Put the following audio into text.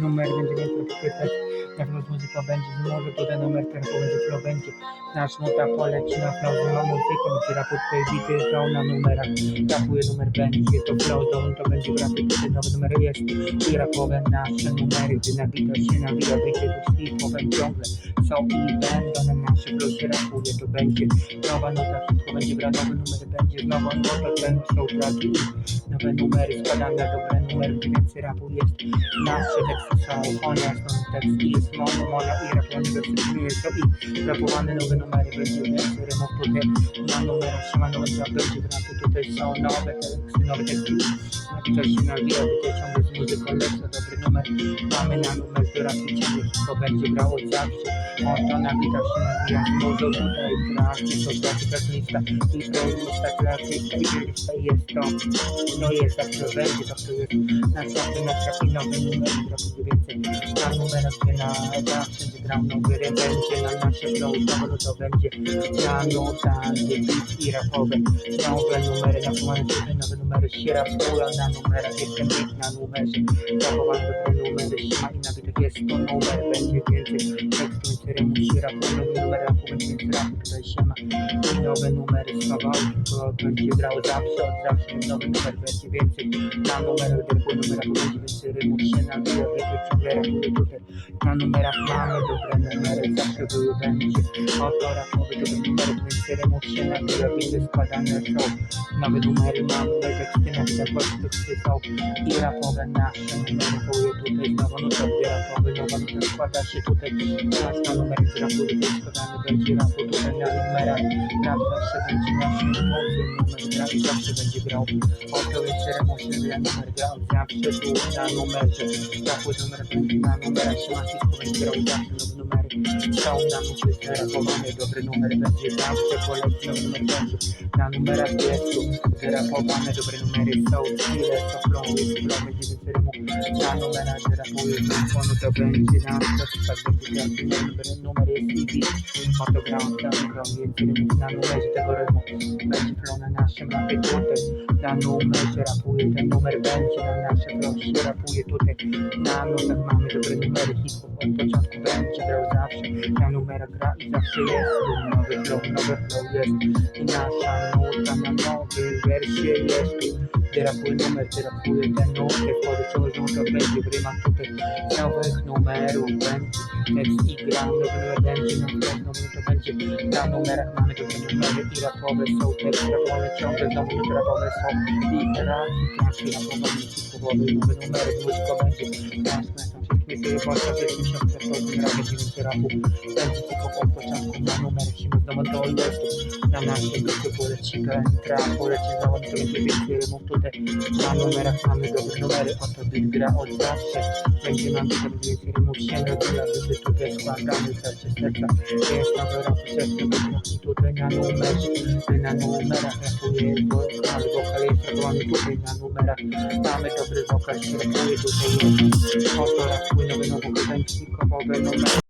numer będzie więcej podkreślać, jak los muzyka będzie, może tutaj numer tempo będzie flow będzie, nasz nuta poleci na flow, ma muzyką, gdzie raport tutaj bity, flow na numerach, rapuje numer będzie, to flow, dom, to będzie rapy, tutaj nowy numer jest. I rapowe nasze numery, gdy nabita się nawija, wyjdzie tu hip-hopem ciągle, są i będą. na się rapuje, to będzie nowa nota, wszystko będzie gra, nowy numer będzie, znowu nota, ten są traki i nowe numery, składamy na dobre numery, więcej rapu jest, nasze teksty są, konia są teksty, jest mono, mono i rapowany we wszystkim jest to i rapowane nowe numery, będzie więcej rymów tutaj, na numerach się ma nowe będzie w rapu, tutaj są nowe teksty, nowe teksty, napisał się nawija, tutaj ciągle z muzyką lecę, dobry numer, mamy na numer do rapu ciągle, wszystko będzie grało zawsze, oto nabita się nawija, muzą tutaj kreacji, to pracy pesymista, i prolista, kreacyjska i wierista i jest to, no jest, zawsze będzie, zawsze jest, na ciągle na trafi nowy numer, trochę więcej, na numerach się na zawsze będzie grał nowy rym, będzie na nasze flow, znowu to będzie, na nota, beat i rapowe, nowe numery, napowane tutaj nowe numery, się rapują na numerach, jestem beat na numerze, zachowane dobre numery, siema i nabitych jest to numer, będzie więcej. Tekstu, rymów, się rapują, nowy numer rapu, będzie więcej rapu, tutaj siema nowe numery, schowałki, to będzie grało zawsze, od zawsze, nowy numer, będzie więcej, na numerach, derku numerach, będzie więcej rymów, się nabija, będzie ciągle tutaj, na numerach mamy dobre numery, zawsze były, oto rapowy, dobre numery, więcej rymów, się nabija, będzie składane show, nowe numery mamy, teksty na te teksty są i rapowe nasze numery, były tutaj, znowu nuta, gdzie rapowy, nowa nuta składa się tutaj, teraz na numer, gdzie rapuje, to składany będzie rapu, tutaj na numerach, rap zawsze będzie naszym mocnym numer, gra i zawsze będzie grał, więcej rymów, ja numer gra, od zawsze tu na numerze, rapły numer będzie na numerach, się ma wszystko będzie grał, zawsze nowe Został nam ukryte rapowanie, dobry numer będzie tam Przepolecił numer na numerach deszczu Wyrapowane dobre numery są chwile, co krągły, z promy Stanno la nasce da fuori Quando ti prendi in alto Sto dedicando il numero e numero e figli Moto ground, stanno crolli e film Stanno legge da vorremmo Legge flona nasce ma che rapuje ten numer będzie Na nasze prosi rapuje tutaj Na nutach mamy dobre numery hip-hop Od początku będzie grał zawsze Na numerach gra i zawsze jest Nowy flow, nowy flow jest I nasza nuta na nowy wersję jest rapuje numer, gdy rapuje ten numer, wchodzę czegoś będzie w rymach tutaj, nowych numerów będzie, i gra, nowy numer będzie, flow, nowy to będzie, na numerach mamy dobre numery i rapowe są, teksty rapowe ciągle, znowu rapowe są i raki, klasy rapowe, hip-hopowe, nowe numery, muzyka będzie, jasne, właśnie, że się przechodzi, radę dziewięć rapu, tylko od początku na numer, musimy znowu do ilości, na naszej grupie poleci pełen trap, poleci znowu, to będzie rymów tutaj, na numerach mamy dobre numery, oto beat gra od zawsze, będzie nam tutaj więcej rymów, się nabija, gdy tutaj składamy serce serca, jest nowy rap, serce wybuchnie tutaj na numerze, na numerach rapuje wokal, wokal jest rapowany tutaj na numerach, mamy dobry wokal, rapuje tutaj jest, oto rapuje nowy, nowy, będzie hip-hopowe numery,